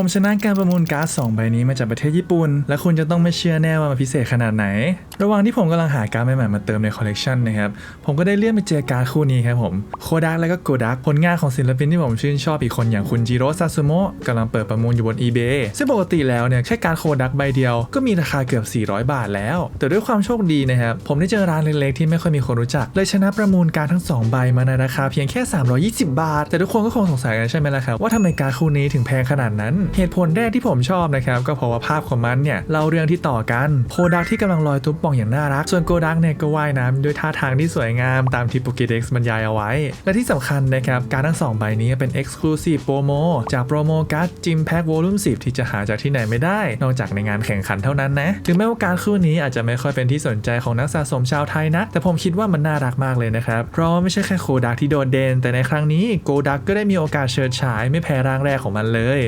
ผมชนะการประมูลการ์ด2ใบนี้มาจากประเทศญี่ปุ่น และคุณจะต้องไม่เชื่อแน่ว่ามันพิเศษขนาดไหน ระหว่างที่ผมกำลังหาการ์ดใหม่ๆมาเติมในคอลเลกชันนะครับผมก็ได้เลื่อนไปเจอการ์ดคู่นี้ครับผมโคดักและก็โกดักผลงานของศิลปินที่ผมชื่นชอบอีกคนอย่างคุณจิโร่ซาซึโมะกำลังเปิดประมูลอยู่บน eBay ซึ่งปกติแล้วเนี่ยแค่การ์ดโคดักใบเดียวก็มีราคาเกือบ 400 บาทแล้ว แต่ด้วยความโชคดีนะครับผมได้เจอร้านเล็กๆที่ไม่ค่อยมีคนรู้จักเลยชนะประมูลการทั้งสองใบมาในราคาเพียงแค่ 320 บาท แต่ทุกคนก็คงสงสัยกันใช่ไหมล่ะครับว่าทำไมการ์ดคู่นี้ถึงแพงขนาดนั้นเหตุผลแรกที่ผมชอบนะครับก็เพราะว่าภาพของมันเนี่ยเล่าเรื่องที่ต่อกันโคดักที่กำลังลอยตุ๊บป่องอย่างน่ารัก ส่วนโกดักเนี่ยก็ว่ายน้ำด้วยท่าทางที่สวยงามตามที่โปเกเด็กซ์บรรยายเอาไว้ และที่สำคัญนะครับการทั้งสองใบนี้เป็น Exclusive โปรโมจากโปรโมการ์ดจิมแพ็กวลุ่ม10 ที่จะหาจากที่ไหนไม่ได้ นอกจากในงานแข่งขันเท่านั้นนะถึงแม้ว่าการคู่นี้อาจจะไม่ค่อยเป็นที่สนใจของนักสะสมชาวไทยนะ แต่ผมคิดว่ามันน่ารักมากเลยนะครับเพราะว่าไม่ใช่แค่โคดักที่โดดเด่นแต่ในครั้งนี้โกดักก็ได้มีโอกาสเชิดฉายไม่แพ้ร่างแรกของมันเลย